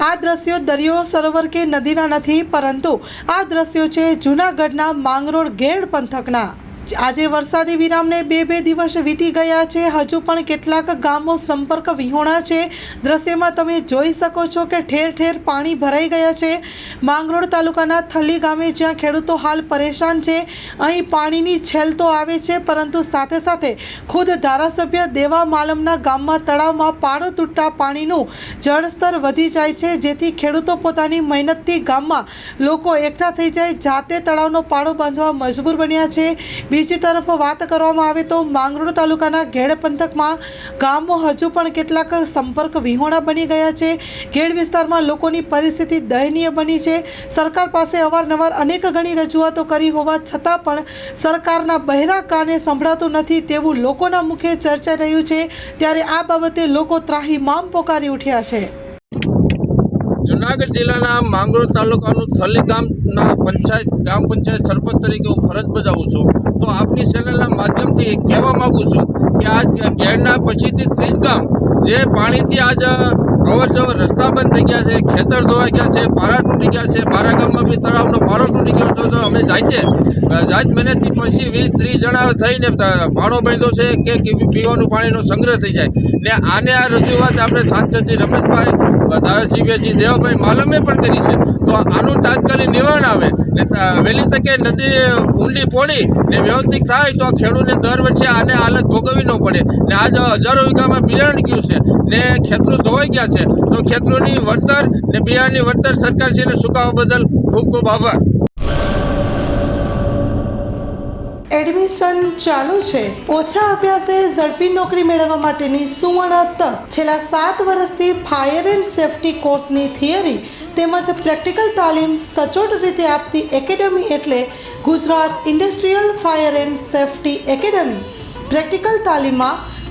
આ દ્રશ્યો દરિયો સરોવર કે નદીના નથી, પરંતુ આ દ્રશ્યો છે જૂનાગઢના માંગરોળ ગેડ પંથકના આજે વરસાદી વિરામને બે બે દિવસ વીતી ગયા છે. હજુ પણ કેટલાક ગામો સંપર્ક વિહોણા છે. દ્રશ્યમાં તમે જોઈ શકો છો કે ઠેર ઠેર પાણી ભરાઈ ગયા છે. માંગરોળ તાલુકાના થલી ગામે જ્યાં ખેડૂતો હાલ પરેશાન છે. અહીં પાણીની છેલ તો આવે છે, પરંતુ સાથે સાથે ખુદ ધારાસભ્ય દેવા માલમના ગામમાં તળાવમાં પાડો તૂટતા પાણીનું જળસ્તર વધી જાય છે, જેથી ખેડૂતો પોતાની મહેનતથી ગામમાં લોકો એકઠા થઈ જાય. જાતે તળાવનો પાડો બાંધવા મજબૂર બન્યા છે. બીજી તરફ વાત કરવામાં આવે તો માંગરોળ તાલુકાના ઘેડ પંથકમાં ગામો હજુ પણ કેટલાક સંપર્ક વિહોણા બની ગયા છે. ઘેડ વિસ્તારમાં લોકોની પરિસ્થિતિ દયનીય બની છે. સરકાર પાસે અવારનવાર અનેક ગણી રજૂઆતો કરી હોવા છતાં પણ સરકારના બહેરા કાને સંભળાતું નથી તેવું લોકોના મુખે ચર્ચાઈ રહ્યું છે. ત્યારે આ બાબતે લોકો ત્રાહીમામ પોકારી ઉઠ્યા છે. જુનાગઢ જિલ્લાના માંગરોળ તાલુકાનું થલી ગામના પંચાયત ગ્રામ પંચાયત સરપંચ તરીકે હું ફરજ બજાવું છું. તો આપની ચેનલના માધ્યમથી કહેવા માગું છું કે આ ઘેરના પછીથી ત્રીસ ગામ જે પાણીથી આજ અવર રસ્તા બંધ થઈ ગયા છે, ખેતર ધોવાઈ ગયા છે, પારા તૂટી ગયા છે, મારા ગામમાં બી તળાવનો પારો તૂટી ગયો હતો તો અમે જાતે જાત મહેનતથી પછી વીસ ત્રીસ જણા થઈને પાડો બાંધ્યો છે કે પીવાનું પાણીનો સંગ્રહ થઈ જાય. ને આને આ રજૂઆત આપણે સાંસદજી રમેશભાઈ ધારાસભ્યજી, દેવભાઈ માલમે પણ કરી છે. તો આનું તાત્કાલિક નિવારણ આવે. ને વહેલી તકે નદી ઊંડી પોડી ને વ્યવસ્થિત થાય તો ખેડૂતને દર વર્ષે આને હાલત ભોગવવી ન પડે. ને આજ હજારો વીઘામાં બિયારણ ગયું છે. ને ખેતરો ધોવાઈ ગયા છે. તો ખેતરોની વળતર ને બિયારણની વળતર સરકાર છે ચૂકવવા બદલ ખૂબ ખૂબ આભાર. એડમિશન ચાલુ છે. ઓછા અભ્યાસે ઝડપી નોકરી મેળવવા માટેની સુવર્ણ તક. છેલ્લા સાત વર્ષથી ફાયર એન્ડ સેફટી કોર્સની થિયરી તેમજ પ્રેક્ટિકલ તાલીમ સચોટ રીતે આપતી એકેડમી એટલે Gujarat industrial fire and safety academy. Practical તાલીમમાં